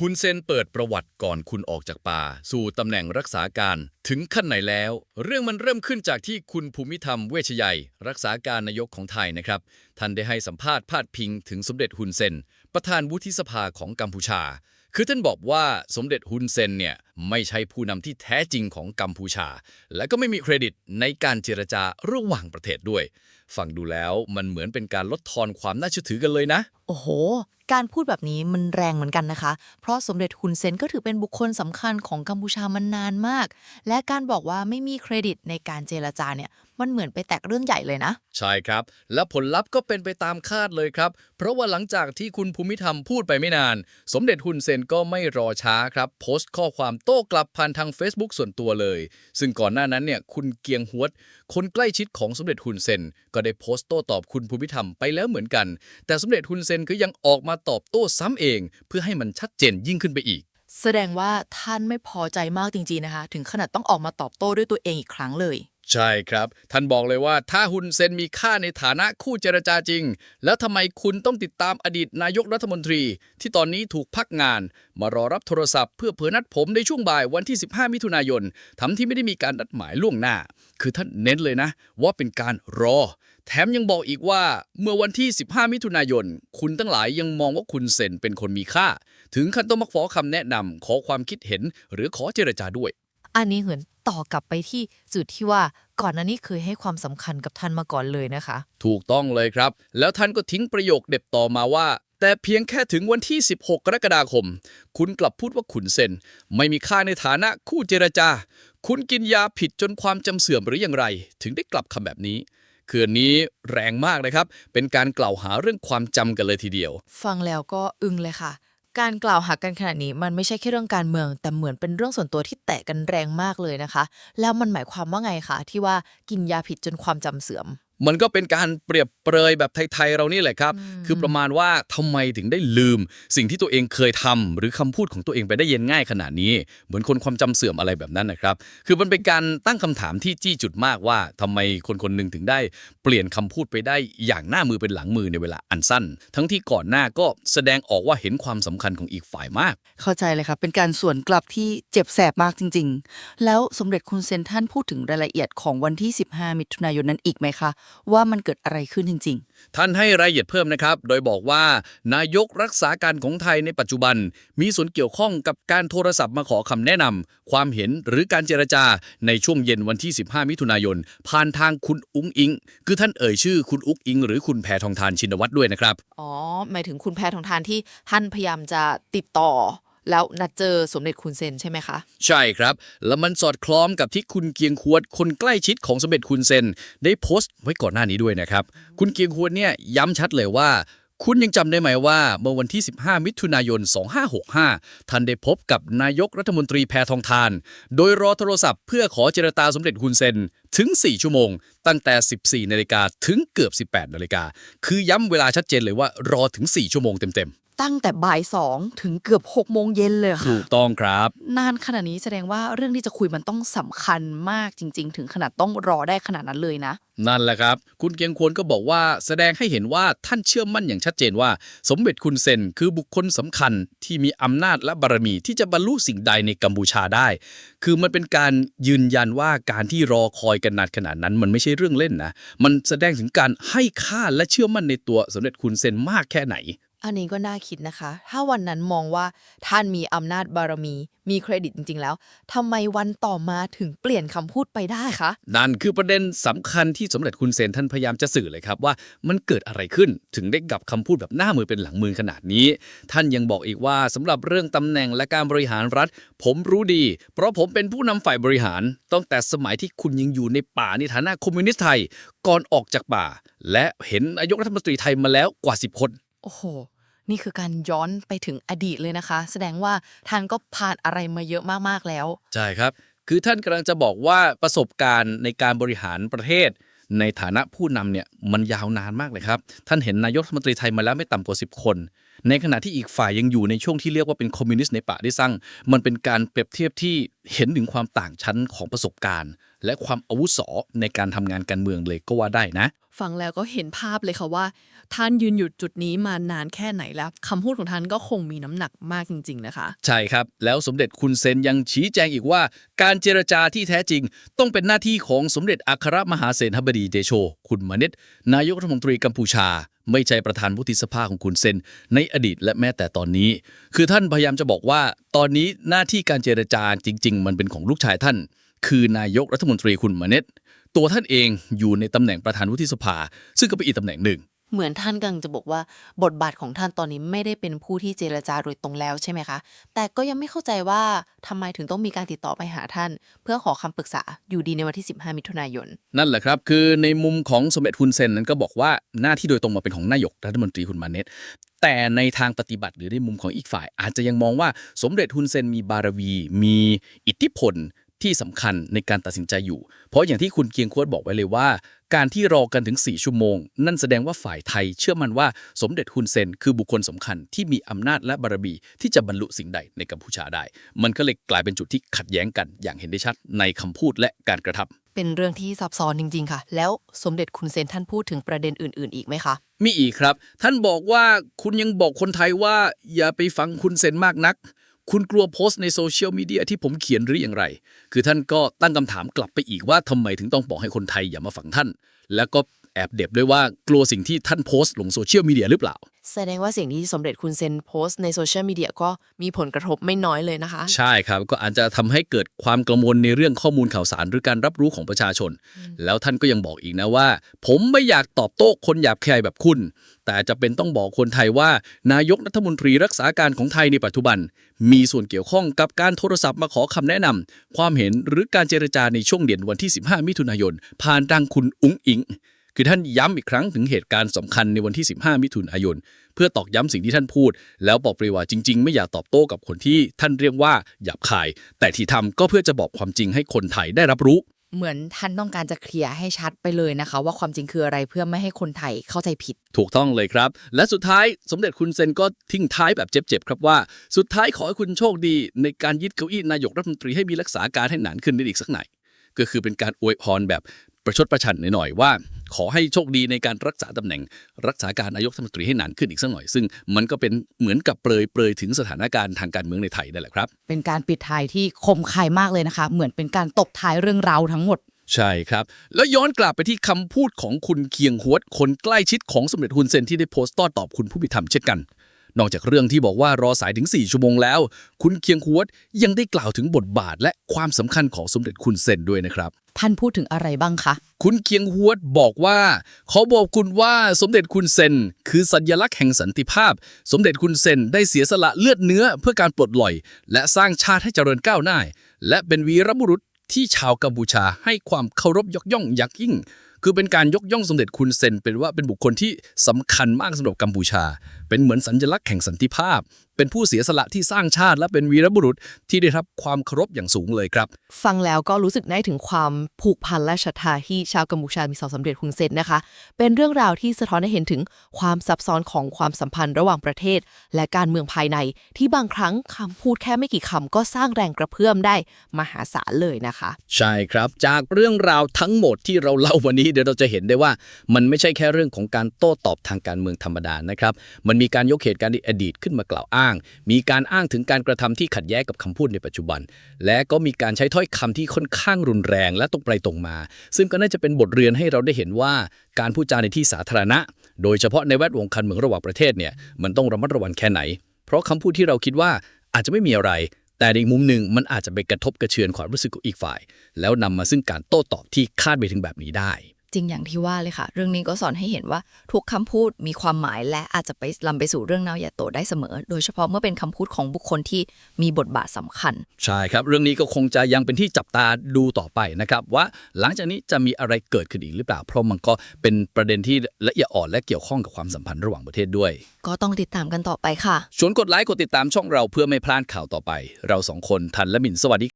ฮุนเซนเปิดประวัติก่อนคุณออกจากป่า สู่ตำแหน่งรักษาการถึงขั้นไหนแล้ว เรื่องมันเริ่มขึ้นจากที่คุณภูมิธรรมเวชยัย รักษาการนายกของไทยนะครับ ท่านได้ให้สัมภาษณ์พาดพิงถึงสมเด็จฮุนเซน ประธานวุฒิสภาของกัมพูชา คือท่านบอกว่าสมเด็จฮุนเซนเนี่ยไม่ใช่ผู้นำที่แท้จริงของกัมพูชา และก็ไม่มีเครดิตในการเจรจาระหว่างประเทศด้วย ฟังดูแล้วมันเหมือนเป็นการลดทอนความน่าเชื่อถือกันเลยนะ โอ้โห การพูดแบบนี้มันแรงเหมือนกันนะคะ เพราะสมเด็จฮุนเซนก็ถือเป็นบุคคลสำคัญของกัมพูชามานานมาก และการบอกว่าไม่มีเครดิตในการเจรจาเนี่ย มันเหมือนไปแตกเรื่องใหญ่เลยนะ ใช่ครับ และผลลัพธ์ก็เป็นไปตามคาดเลยครับ เพราะว่าหลังจากที่คุณภูมิธรรมพูดไปไม่นาน สมเด็จฮุนเซนก็ไม่รอช้าครับ โพสต์ข้อความโต้กลับผ่านทาง Facebook ส่วนตัวเลย ซึ่งก่อนหน้านั้นเนี่ยคุณเกียงฮวดคนใกล้ชิดของสมเด็จฮุนเซนก็ได้โพสต์โต้ตอบคุณภูมิธรรมไปแล้วเหมือนกัน แต่สมเด็จฮุนเซนก็ยังออกมาตอบโต้ซ้ำเอง เพื่อให้มันชัดเจนยิ่งขึ้นไปอีก แสดงว่าท่านไม่พอใจมากจริงๆนะคะ ถึงขนาดต้องออกมาตอบโต้ด้วยตัวเองอีกครั้งเลย ใช่ครับ ท่านบอกเลยว่าถ้าฮุนเซนมีค่าในฐานะคู่เจรจาจริง แล้วทำไมคุณต้องติดตามอดีตนายกรัฐมนตรี ที่ตอนนี้ถูกพักงาน มารอรับโทรศัพท์เพื่อเผยนัดผมในช่วงบ่ายวันที่ 15 มิถุนายนทำที่ไม่ได้มีการนัดหมายล่วงหน้า คือท่านเน้นเลยนะ ว่าเป็นการรอ แถมยังบอกอีกว่าเมื่อวันที่ 15 มิถุนายน คุณทั้งหลายยังมองว่าคุณเซนเป็นคนมีค่า ถึงขั้นต้องมาขอคำแนะนำขอความคิดเห็น หรือขอเจรจาด้วยอันนี้เหมือน ต่อกลับไปที่จุดที่ว่าก่อนหน้านี้เคยให้ความสำคัญกับท่านมาก่อนเลยนะคะ ถูกต้องเลยครับ แล้วท่านก็ทิ้งประโยคเด็ดต่อมาว่า แต่เพียงแค่ถึงวันที่ 16 กรกฎาคม คุณกลับพูดว่าขุนเซนไม่มีค่าในฐานะคู่เจรจา คุณกินยาผิดจนความจำเสื่อมหรืออย่างไร ถึงได้กลับคำแบบนี้คืออันนี้แรงมากนะครับ เป็นการกล่าวหาเรื่องความจำกันเลยทีเดียว ฟังแล้วก็อึ้งเลยค่ะ การกล่าวหากันขนาดนี้มันไม่ใช่แค่เรื่องการเมือง แต่เหมือนเป็นเรื่องส่วนตัวที่แตะกันแรงมากเลยนะคะ แล้วมันหมายความว่าไงคะที่ว่ากินยาผิดจนความจำเสื่อม มันก็เป็นการเปรียบเปรยแบบไทยๆเรานี่แหละครับ คือประมาณว่าทำไมถึงได้ลืม สิ่งที่ตัวเองเคยทำหรือคำพูดของตัวเองไปได้เย็นง่ายขนาดนี้ เหมือนคนความจำเสื่อมอะไรแบบนั้นนะครับ คือมันเป็นการตั้งคำถามที่จี้จุดมากว่าทำไมคนคนหนึ่งถึงได้เปลี่ยนคำพูดไปได้อย่างหน้ามือเป็นหลังมือในเวลาอันสั้น ทั้งที่ก่อนหน้าก็แสดงออกว่าเห็นความสำคัญของอีกฝ่ายมาก เข้าใจเลยครับเป็นการสวนกลับที่เจ็บแสบมากจริง ๆ แล้วสมเด็จคุณเซนท่านพูดถึงรายละเอียดของวันที่ 15 มิถุนายนนั้นอีกไหมคะว่ามันเกิดอะไรขึ้นจริงท่านให้รายละเอียดเพิ่มนะครับ โดยบอกว่า นายกรักษาการของไทยในปัจจุบัน มีส่วนเกี่ยวข้องกับการโทรศัพท์มาขอคำแนะนำความเห็นหรือการเจรจาในช่วงเย็นวันที่ 15 มิถุนายน ผ่านทางคุณอุ้งอิง คือท่านเอ่ยชื่อคุณอุ้งอิง หรือคุณแพทองทานชินวัตรด้วยนะครับ อ๋อ หมายถึงคุณแพทองทานที่ท่านพยายามจะติดต่อ แล้วนัดเจอสมเด็จคุณเซนใช่ไหมคะ ใช่ครับ แล้วมันสอดคล้องกับที่คุณเกียงควดคนใกล้ชิดของสมเด็จคุณเซน ได้โพสต์ไว้ก่อนหน้านี้ด้วยนะครับ คุณเกียงควดเนี่ยย้ำชัดเลยว่า คุณยังจำได้ไหมว่า เมื่อวันที่ 15 มิถุนายน 2565 ท่านได้พบกับนายกรัฐมนตรีแพทองทาน โดยรอโทรศัพท์เพื่อขอเจรจาสมเด็จคุณเซนถึง 4 ชั่วโมง ตั้งแต่ 14 นาฬิกาถึงเกือบ 18 นาฬิกา คือย้ำเวลาชัดเจนเลยว่ารอถึง 4 ชั่วโมงเต็มๆ ตั้งแต่บ่ายสองถึงเกือบ6โมงเย็นเลยๆค่ะ ถูกต้องครับ นานขนาดนี้แสดงว่าเรื่องที่จะคุยมันต้องสำคัญมากจริง ๆ ถึงขนาดต้องรอได้ขนาดนั้นเลยนะ นั่นแหละครับ คุณเกียงควรก็บอกว่าแสดงให้เห็นว่าท่านเชื่อมั่นอย่างชัดเจนว่า สมเด็จคุณเซนคือบุคคลสำคัญที่มีอำนาจและบารมีที่จะบรรลุสิ่งใดในกัมพูชาได้ คือมันเป็นการยืนยันว่าการที่รอคอยกันนานขนาดนั้น มันไม่ใช่เรื่องเล่นนะ มันแสดงถึงการให้ค่าและเชื่อมั่นในตัวสมเด็จคุณเซนมากแค่ไหน อันนี้ก็น่าคิดนะคะ ถ้าวันนั้นมองว่าท่านมีอำนาจบารมี มีเครดิตจริง ๆ แล้วทำไมวันต่อมาถึงเปลี่ยนคำพูดไปได้คะ นั่นคือประเด็นสำคัญที่สมเด็จคุณเซนท่านพยายามจะสื่อเลยครับว่ามันเกิดอะไรขึ้นถึงได้กลับคำพูดแบบหน้ามือเป็นหลังมือขนาดนี้ ท่านยังบอกอีกว่าสำหรับเรื่องตำแหน่งและการบริหารรัฐ ผมรู้ดี เพราะผมเป็นผู้นำฝ่ายบริหารตั้งแต่สมัยที่คุณยังอยู่ในป่าในฐานะคอมมิวนิสต์ไทยก่อนออกจากป่า และเห็นนายกรัฐมนตรีไทยมาแล้วกว่า 10 คน โอ้โห นี่คือการย้อนไปถึงอดีตเลยนะคะ แสดงว่าท่านก็ผ่านอะไรมาเยอะมากๆแล้ว ใช่ครับ คือท่านกำลังจะบอกว่าประสบการณ์ในการบริหารประเทศ ในฐานะผู้นำเนี่ยมันยาวนานมากเลยครับ ท่านเห็นนายกรัฐมนตรีไทยมาแล้วไม่ต่ำกว่า 10 คน ในขณะที่อีกฝ่ายยังอยู่ในช่วงที่เรียกว่าเป็นคอมมิวนิสต์ในป่าได้สร้างมันเป็นการเปรียบเทียบที่เห็นถึงความต่างชั้นของประสบการณ์ และความอาวุโสในการทำงานการเมืองเลยก็ว่าได้นะ ฟังแล้วก็เห็นภาพเลยค่ะว่า ท่านยืนอยู่จุดนี้มานานแค่ไหนแล้วคำพูดของท่านก็คงมีน้ำหนักมากจริง ๆ นะคะ ใช่ครับ แล้วสมเด็จคุณเซนยังชี้แจงอีกว่า การเจรจาที่แท้จริง ต้องเป็นหน้าที่ของสมเด็จอัครมหาเสนาบดีเดโช คุณมานิตนายกรัฐมนตรีกัมพูชา ไม่ใช่ประธานวุฒิสภาของคุณเซนในอดีตและแม้แต่ตอนนี้ คือท่านพยายามจะบอกว่า ตอนนี้หน้าที่การเจรจาจริง ๆ มันเป็นของลูกชายท่าน คือนายกรัฐมนตรีคุณมานิตตัวท่านเองอยู่ในตำแหน่งประธานวุฒิสภา ซึ่งก็เป็นอีกตำแหน่งหนึ่ง เหมือนท่านกำลังจะบอกว่า บทบาทของท่านตอนนี้ไม่ได้เป็นผู้ที่เจรจาโดยตรงแล้วใช่ไหมคะ แต่ก็ยังไม่เข้าใจว่าทำไมถึงต้องมีการติดต่อไปหาท่าน เพื่อขอคำปรึกษาอยู่ดีในวันที่ 15 มิถุนายน นั่นแหละครับ คือในมุมของสมเด็จฮุนเซนนั้นก็บอกว่าหน้าที่โดยตรงมาเป็นของนายกรัฐมนตรีคุณมาเนตแต่ในทางปฏิบัติหรือในมุมของอีกฝ่าย อาจจะยังมองว่าสมเด็จฮุนเซนมีบารวี มีอิทธิพลที่สำคัญในการตัดสินใจอยู่ เพราะอย่างที่คุณเกียงควดบอกไว้เลยว่า การที่รอกันถึง 4 ชั่วโมง นั่นแสดงว่าฝ่ายไทยเชื่อมั่นว่าสมเด็จฮุนเซนคือบุคคลสำคัญที่มีอำนาจและบารมีที่จะบรรลุสิ่งใดในกัมพูชาได้ มันก็เลยกลายเป็นจุดที่ขัดแย้งกัน อย่างเห็นได้ชัดในคำพูดและการกระทำเป็นเรื่องที่ซับซ้อนจริง ๆ ค่ะ แล้วสมเด็จคุณเซนท่านพูดถึงประเด็นอื่น ๆ อีกไหมคะมีอีกครับ ท่านบอกว่าคุณยังบอกคนไทยว่าอย่าไปฟังคุณเซนมากนัก คุณกลัวโพสต์ในโซเชียลมีเดียที่ผมเขียนหรืออย่างไร คือท่านก็ตั้งคำถามกลับไปอีกว่าทำไมถึงต้องบอกให้คนไทยอย่ามาฝังท่าน แล้วก็แอบเด็บด้วยว่ากลัวสิ่งที่ท่านโพสต์ลงโซเชียลมีเดียหรือเปล่า แสดงว่าสิ่งที่สมเด็จคุณเซนโพสต์ในโซเชียลมีเดียก็มีผลกระทบไม่น้อยเลยนะคะ ใช่ครับ ก็อาจจะทำให้เกิดความกังวลในเรื่องข้อมูลข่าวสารหรือการรับรู้ของประชาชน แล้วท่านก็ยังบอกอีกนะว่า ผมไม่อยากตอบโต้คนหยาบคายแบบคุณ แต่จะเป็นต้องบอกคนไทยว่า นายกรัฐมนตรีรักษาการของไทยในปัจจุบัน มีส่วนเกี่ยวข้องกับการโทรศัพท์มาขอคำแนะนำความเห็นหรือการเจรจาในช่วงเดือนวันที่ 15 มิถุนายนผ่านทางคุณอุ้งอิง คือท่านย้ำอีกครั้งถึงเหตุการณ์สำคัญในวันที่ 15 มิถุนายน เพื่อตอกย้ำสิ่งที่ท่านพูด แล้วบอกปรีว่าจริง ๆ ไม่อยากตอบโต้กับคนที่ท่านเรียกว่าหยาบคาย แต่ที่ทำก็เพื่อจะบอกความจริงให้คนไทยได้รับรู้ เหมือนท่านต้องการจะเคลียร์ให้ชัดไปเลยนะคะ ว่าความจริงคืออะไรเพื่อไม่ให้คนไทยเข้าใจผิด ถูกต้องเลยครับ และสุดท้ายสมเด็จคุณเซนก็ทิ้งท้ายแบบเจ็บๆครับว่า สุดท้ายขอให้คุณโชคดี ในการยึดเก้าอี้นายกรัฐมนตรีให้มีรักษาการให้หนานขึ้นได้อีกสักหน่อยก็คือเป็นการอวยพรแบบประชดประชันหน่อยๆว่า ขอให้โชคดีในการรักษาตำแหน่ง รักษาการนายกรัฐมนตรีให้นานขึ้นอีกสักหน่อย ซึ่งมันก็เป็นเหมือนกับเปรยเปรยๆถึงสถานการณ์ทางการเมืองในไทยนั่นแหละครับ เป็นการปิดท้ายที่คมคายมากเลยนะคะ เหมือนเป็นการตบท้ายเรื่องราวทั้งหมดใช่ครับ แล้วย้อนกลับไปที่คำพูดของคุณเคียงฮวด คนใกล้ชิดของสมเด็จฮุนเซนที่ได้โพสต์โต้ตอบคุณผู้พิธรรมเช่นกัน นอกจากเรื่องที่บอกว่ารอสายถึง 4 ชั่วโมงแล้ว คุณเคียงฮวดยังได้กล่าวถึงบทบาทและความสำคัญของสมเด็จคุณเซนด้วยนะครับ ท่านพูดถึงอะไรบ้างคะ คุณเคียงฮวดบอกว่า ขอบอกคุณว่าสมเด็จคุณเซน คือสัญลักษณ์แห่งสันติภาพ สมเด็จคุณเซนได้เสียสละเลือดเนื้อเพื่อการปลดปล่อย และสร้างชาติให้เจริญก้าวหน้า และเป็นวีรบุรุษที่ชาวกัมพูชาให้ความเคารพยกย่องอย่างยิ่ง คือเป็นการยกย่องสมเด็จคุณเซนเป็นว่าเป็นบุคคลที่สำคัญมากสำหรับกัมพูชา เป็นเหมือนสัญลักษณ์แห่งสันติภาพ เป็นผู้เสียสละที่สร้างชาติ และเป็นวีรบุรุษที่ได้รับความเคารพอย่างสูงเลยครับ ฟังแล้วก็รู้สึกได้ถึงความผูกพันและศรัทธาที่ชาวกัมพูชามีต่อสมเด็จฮุนเซนนะคะ เป็นเรื่องราวที่สะท้อนให้เห็นถึงความซับซ้อนของความสัมพันธ์ระหว่างประเทศ และการเมืองภายใน ที่บางครั้งคำพูดแค่ไม่กี่คำก็สร้างแรงกระเพื่อมได้มหาศาลเลยนะคะ ใช่ครับ จากเรื่องราวทั้งหมดที่เราเล่าวันนี้เดี๋ยวเราจะเห็นได้ว่ามันไม่ใช่แค่เรื่องของการโต้ตอบทางการเมืองธรรมดานะครับ มันมีการยกเหตุการณ์ในอดีตขึ้นมากล่าวอ้าง มีการอ้างถึงการกระทำที่ขัดแย้งกับคำพูดในปัจจุบัน และก็มีการใช้ถ้อยคำที่ค่อนข้างรุนแรงและตรงไปตรงมา ซึ่งก็น่าจะเป็นบทเรียนให้เราได้เห็นว่าการพูดจาในที่สาธารณะ โดยเฉพาะในแวดวงการเมืองระหว่างประเทศเนี่ยมันต้องระมัดระวังแค่ไหน เพราะคำพูดที่เราคิดว่าอาจจะไม่มีอะไรแต่ในมุมหนึ่งมันอาจจะไปกระทบกระเชือนความรู้สึกของอีกฝ่าย แล้วนำมาซึ่งการโต้ตอบที่คาดไปถึงแบบนี้ได้ จริงอย่างที่ว่าเลยค่ะ เรื่องนี้ก็สอนให้เห็นว่าทุกคำพูดมีความหมายและอาจจะไปลำไปสู่เรื่องนาวอย่าโตได้เสมอ โดยเฉพาะเมื่อเป็นคำพูดของบุคคลที่มีบทบาทสำคัญ ใช่ครับ เรื่องนี้ก็คงจะยังเป็นที่จับตาดูต่อไปนะครับ ว่าหลังจากนี้จะมีอะไรเกิดขึ้นอีกหรือเปล่า เพราะมันก็เป็นประเด็นที่ละเอียดอ่อนและเกี่ยวข้องกับความสัมพันธ์ระหว่างประเทศด้วย ก็ต้องติดตามกันต่อไปค่ะชวนกดไลค์กดติดตามช่องเราเพื่อไม่พลาดข่าวต่อไป เราสองคนทันและหมินสวัสดี